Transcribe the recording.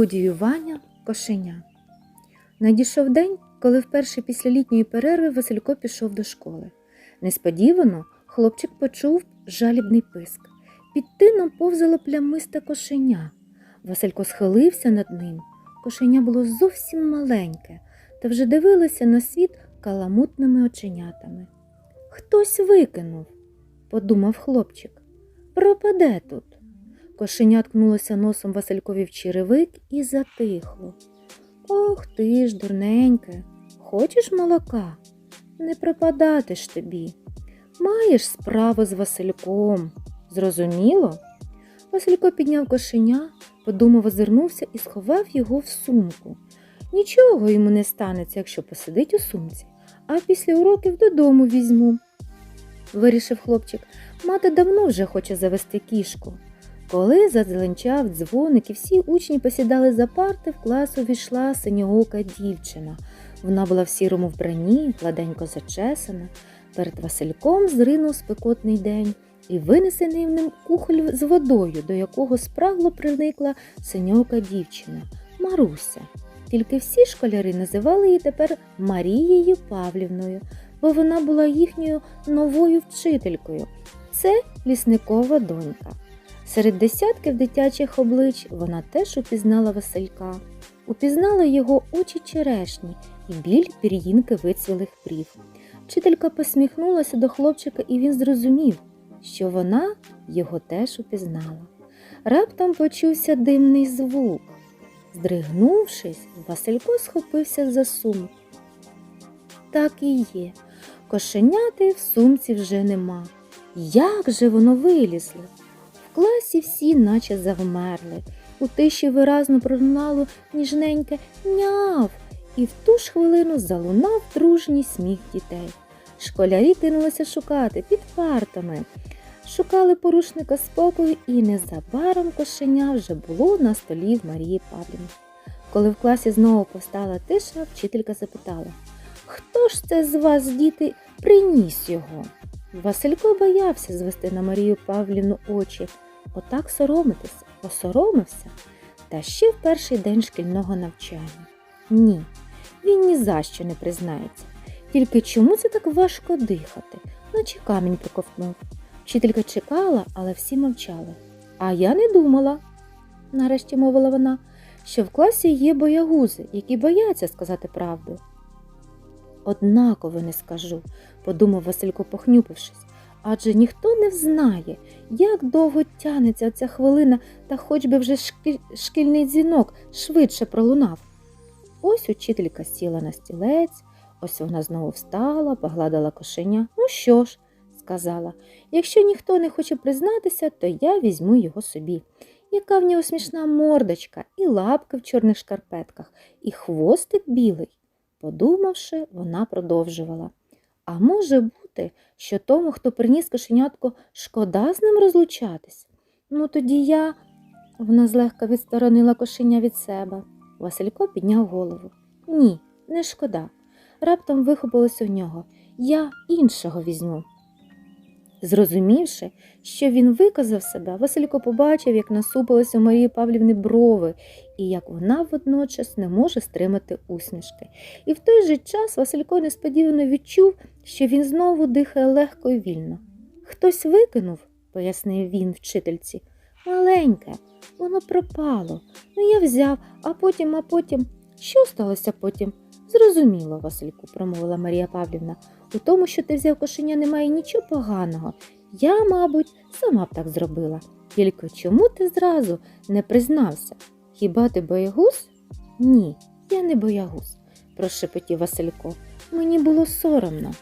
Аудіювання кошеня. Надійшов день, коли вперше після літньої перерви Василько пішов до школи. Несподівано хлопчик почув жалібний писк. Під тином повзало плямисте кошеня. Василько схилився над ним. Кошеня було зовсім маленьке та вже дивилося на світ каламутними оченятами. Хтось викинув, подумав хлопчик. Пропаде тут. Кошеня ткнулося носом Василькові в черевик і затихло. Ох ти ж, дурненьке, хочеш молока? Не пропадати ж тобі. Маєш справу з Васильком. Зрозуміло? Василько підняв кошеня, подумав, озирнувся і сховав його в сумку. Нічого йому не станеться, якщо посидить у сумці, а після уроків додому візьму. Вирішив хлопчик, мати давно вже хоче завести кішку. Коли зазеленчав дзвоник і всі учні посідали за парти, в клас увійшла синьоока дівчина. Вона була в сірому вбранні, гладенько зачесана. Перед Васильком зринув спекотний день і винесений ним кухоль з водою, до якого спрагло приникла синьоока дівчина Маруся. Тільки всі школяри називали її тепер Марією Павлівною, бо вона була їхньою новою вчителькою. Це лісникова донька. Серед десятків дитячих облич вона теж упізнала Василька, упізнала його очі черешні і біль пір'їнки вицвілих брів. Вчителька посміхнулася до хлопчика, і він зрозумів, що вона його теж упізнала. Раптом почувся димний звук. Здригнувшись, Василько схопився за сумку. Так і є. Кошеняти в сумці вже нема. Як же воно вилізло? Класі всі наче завмерли. У тиші виразно пролунало ніжненьке няв, і в ту ж хвилину залунав дружній сміх дітей. Школярі кинулися шукати під партами. Шукали порушника спокою, і незабаром кошеня вже було на столі в Марії Павлівни. Коли в класі знову постала тиша, вчителька запитала Хто ж це з вас, діти, приніс його? Василько боявся звести на Марію Павлівну очі. Отак соромитися, посоромився. Та ще в перший день шкільного навчання. Ні, він ні за що не признається. Тільки чому це так важко дихати, наче камінь проковтнув. Вчителька чекала, але всі мовчали. А я не думала, нарешті мовила вона, що в класі є боягузи, які бояться сказати правду. Однаково не скажу, подумав Василько, похнюпившись, адже ніхто не взнає, як довго тянеться ця хвилина, та хоч би вже шкільний дзвінок швидше пролунав. Ось учителька сіла на стілець, ось вона знову встала, погладила кошеня. Ну що ж, сказала, якщо ніхто не хоче признатися, то я візьму його собі. Яка в нього смішна мордочка, і лапки в чорних шкарпетках, і хвостик білий. Подумавши, вона продовжувала. А може бути, що тому, хто приніс кошенятко, шкода з ним розлучатись? Ну тоді я. Вона злегка відсторонила кошеня від себе. Василько підняв голову. Ні, не шкода. Раптом вихопилось у нього. Я іншого візьму. Зрозумівши, що він виказав себе, Василько побачив, як насупилися у Марії Павлівни брови, і як вона водночас не може стримати усмішки. І в той же час Василько несподівано відчув, що він знову дихає легко і вільно. Хтось викинув, пояснив він вчительці. Маленьке, воно пропало. Ну я взяв, а потім, а потім. Що сталося потім? Зрозуміло, Васильку, промовила Марія Павлівна. У тому, що ти взяв кошеня, немає нічого поганого. Я, мабуть, сама б так зробила. Тільки чому ти зразу не признався? Хіба ти боягуз? Ні, я не боягуз, прошепотів Василько. Мені було соромно.